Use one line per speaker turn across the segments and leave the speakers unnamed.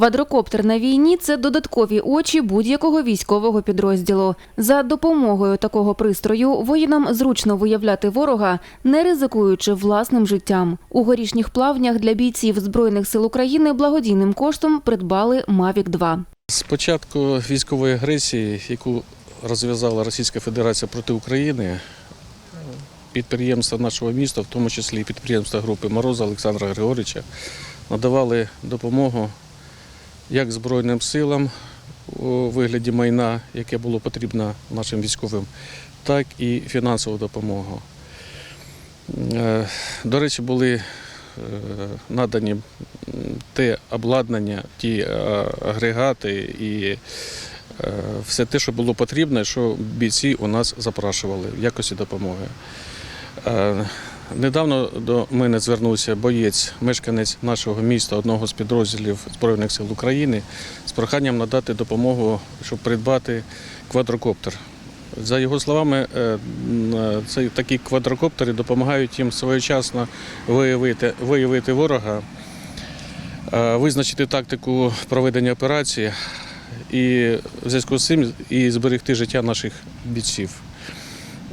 Квадрокоптер на війні це додаткові очі будь-якого військового підрозділу. За допомогою такого пристрою воїнам зручно виявляти ворога, не ризикуючи власним життям. У горішніх плавнях для бійців збройних сил України благодійним коштом придбали Мавік 2
З початку військової агресії, яку розв'язала Російська Федерація проти України, підприємства нашого міста, в тому числі і підприємства групи Мороза Олександра Григоровича, надавали допомогу як Збройним силам у вигляді майна, яке було потрібно нашим військовим, так і фінансову допомогу. Е, До речі, були е, надані те обладнання, ті е, агрегати і все те, що було потрібно, що бійці у нас запрашували в якості допомоги. Недавно до мене звернувся боєць, мешканець нашого міста, одного з підрозділів Збройних сил України, з проханням надати допомогу, щоб придбати квадрокоптер. За його словами, е, е, такі квадрокоптери допомагають їм своєчасно виявити, виявити ворога, е, визначити тактику проведення операції і в зв'язку з цим і зберегти життя наших бійців.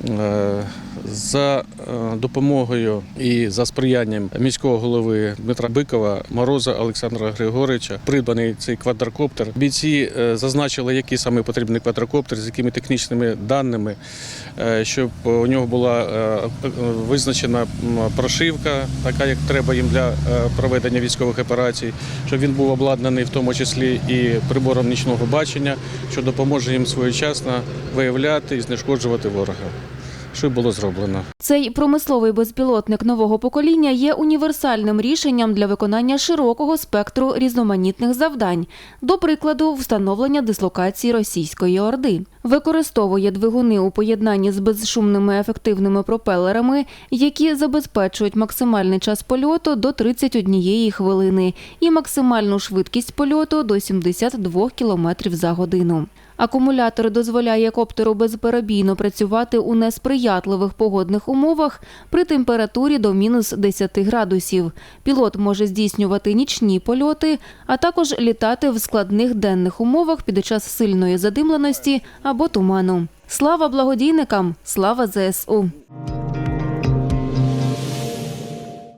Е, За е, допомогою і за сприянням міського голови Дмитра Бикова, Мороза Олександра Григоровича, придбаний цей квадрокоптер. Бійці е, зазначили, який саме потрібний квадрокоптер, з якими технічними даними, щоб у нього була визначена прошивка, така як треба їм для проведення військових операцій, щоб він був обладнаний в тому числі і прибором нічного бачення, що допоможе їм своєчасно виявляти і знешкоджувати ворога. Що й було зроблено.
Цей промисловий безпілотник нового покоління є універсальним рішенням для виконання широкого спектру різноманітних завдань, до прикладу, встановлення дислокації російської орди. Використовує двигуни у поєднанні з безшумними ефективними пропелерами, які забезпечують максимальний час польоту до 31 хвилини і максимальну швидкість польоту до 72 км за годину. Акумулятор дозволяє коптеру безперебійно працювати у несприятливих погодних умовах при температурі до мінус 10 градусів. Пілот може здійснювати нічні польоти, а також літати в складних денних умовах під час сильної задимленості або туману. Слава благодійникам! Слава ЗСУ!